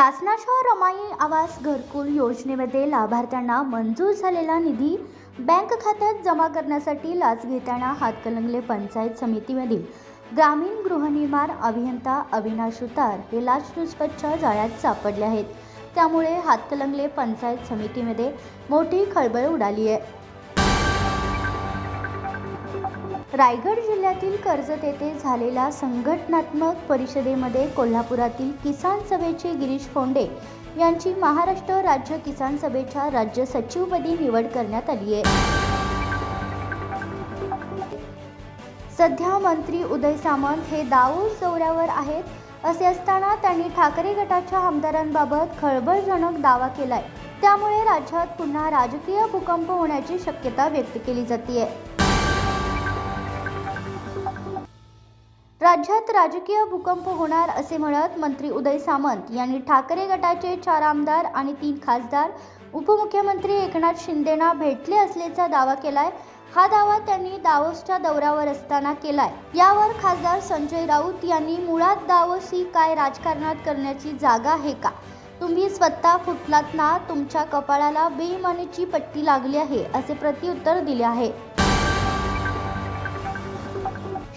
शासनाच्या रमाई आवास घरकुल योजनेमध्ये लाभार्थ्यांना मंजूर झालेला निधी बँक खात्यात जमा करण्यासाठी लाच घेताना हातकलंगले पंचायत समितीमधील ग्रामीण गृहनिर्माण अभियंता अविनाश उतार हे लाचलुचपतच्या जाळ्यात सापडले आहेत. त्यामुळे हातकलंगले पंचायत समितीमध्ये मोठी खळबळ उडाली आहे. रायगड जिल्ह्यातील कर्जत येथे झालेल्या संघटनात्मक परिषदेमध्ये कोल्हापुरातील किसान सभेचे गिरीश फोंडे यांची महाराष्ट्र राज्य किसान सभेच्या राज्य सचिवपदी निवड करण्यात आली आहे. सध्या मंत्री उदय सामंत हे दाऊस दौऱ्यावर आहेत असे असताना त्यांनी ठाकरे गटाच्या आमदारांबाबत खळबळजनक दावा केलाय. त्यामुळे राज्यात पुन्हा राजकीय भूकंप होण्याची शक्यता व्यक्त केली जाते राज्यात राजकीय भूकंप होणार असे म्हणत मंत्री उदय सामंत यांनी ठाकरे गटाचे चार आमदार आणि तीन खासदार उपमुख्यमंत्री एकनाथ शिंदेना भेटले असल्याचा दावा केलाय. हा दावा त्यांनी दावोसच्या दौऱ्यावर असताना केलाय. यावर खासदार संजय राऊत यांनी मुळात दावोस ही काय राजकारणात करण्याची जागा आहे का? तुम्ही स्वतः फुटलात ना तुमच्या कपाळाला बेईमानीची पट्टी लागली आहे असे प्रत्युत्तर दिले आहे.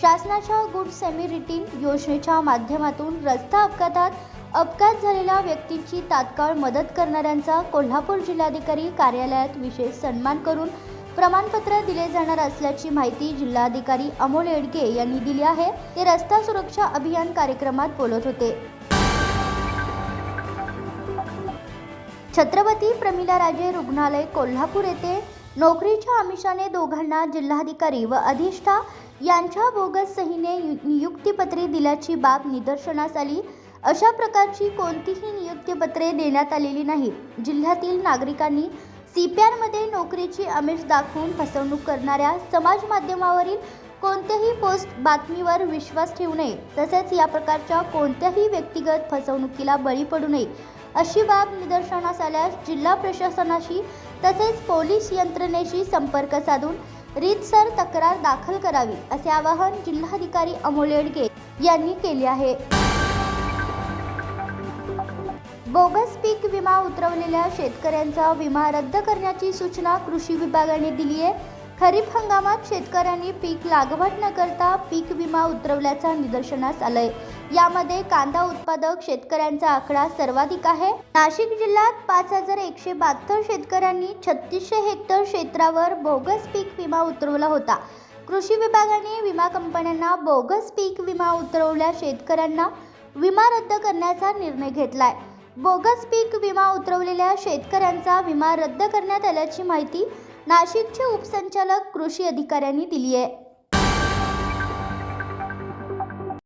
शासनाच्या गुड सेमिरिटीन योजनेच्या माध्यमातून रस्ता अपघातात अपघात झालेल्या व्यक्तींची तात्काळ मदत करणाऱ्यांचा कोल्हापूर जिल्हाधिकारी कार्यालयात विशेष सन्मान करून प्रमाणपत्र दिले जाणार असल्याची माहिती जिल्हाधिकारी अमोल येडगे यांनी दिली आहे. ते रस्ता सुरक्षा अभियान कार्यक्रमात बोलत होते. छत्रपती प्रमिलाराजे रुग्णालय कोल्हापूर येथे नोकरीच्या आमिषाने दोघांना जिल्हाधिकारी व अधिष्ठा यांच्या बोगस सहीने यु- नियुक्तीपत्रे दिल्याची बाब निदर्शनास आली. अशा प्रकारची कोणतीही नियुक्तीपत्रे देण्यात आलेली नाहीत जिल्ह्यातील नागरिकांनी सीपीआरमध्ये नोकरीची अमिष दाखवून फसवणूक करणाऱ्या समाज माध्यमावरील कोणत्याही पोस्ट बातमीवर विश्वास ठेवू नये. तसेच या प्रकारच्या कोणत्याही व्यक्तिगत फसवणुकीला बळी पडू नये अशी बाब निदर्शनास आल्यास जिल्हा प्रशासनाशी तसेच पोलीस यंत्रणेशी संपर्क साधून रीतसर तक्रार दाखल करावी असे आवाहन जिल्हाधिकारी अमोल येडगे यांनी केले आहे. बोगस पीक विमा उतरवलेल्या शेतकऱ्यांचा विमा रद्द करण्याची सूचना कृषी विभागाने दिली आहे. खरीप हंगामात शेतकऱ्यांनी पीक लागवड न करता पीक विमा उतरवल्याचा निदर्शनास आलंय. यामध्ये कांदा उत्पादक शेतकऱ्यांचा आकडा सर्वाधिक आहे. नाशिक जिल्ह्यात पाच हजार एकशे बहात्तर शेतकऱ्यांनी छत्तीसशे हेक्टर क्षेत्रावर बोगस पीक विमा उतरवला होता. कृषी विभागाने विमा कंपन्यांना बोगस पीक विमा उतरवल्या शेतकऱ्यांना विमा रद्द करण्याचा निर्णय घेतलाय. बोगस पीक विमा उतरवलेल्या शेतकऱ्यांचा विमा रद्द करण्यात आल्याची माहिती नाशिकचे उपसंचालक कृषी अधिकाऱ्यांनी दिली आहे.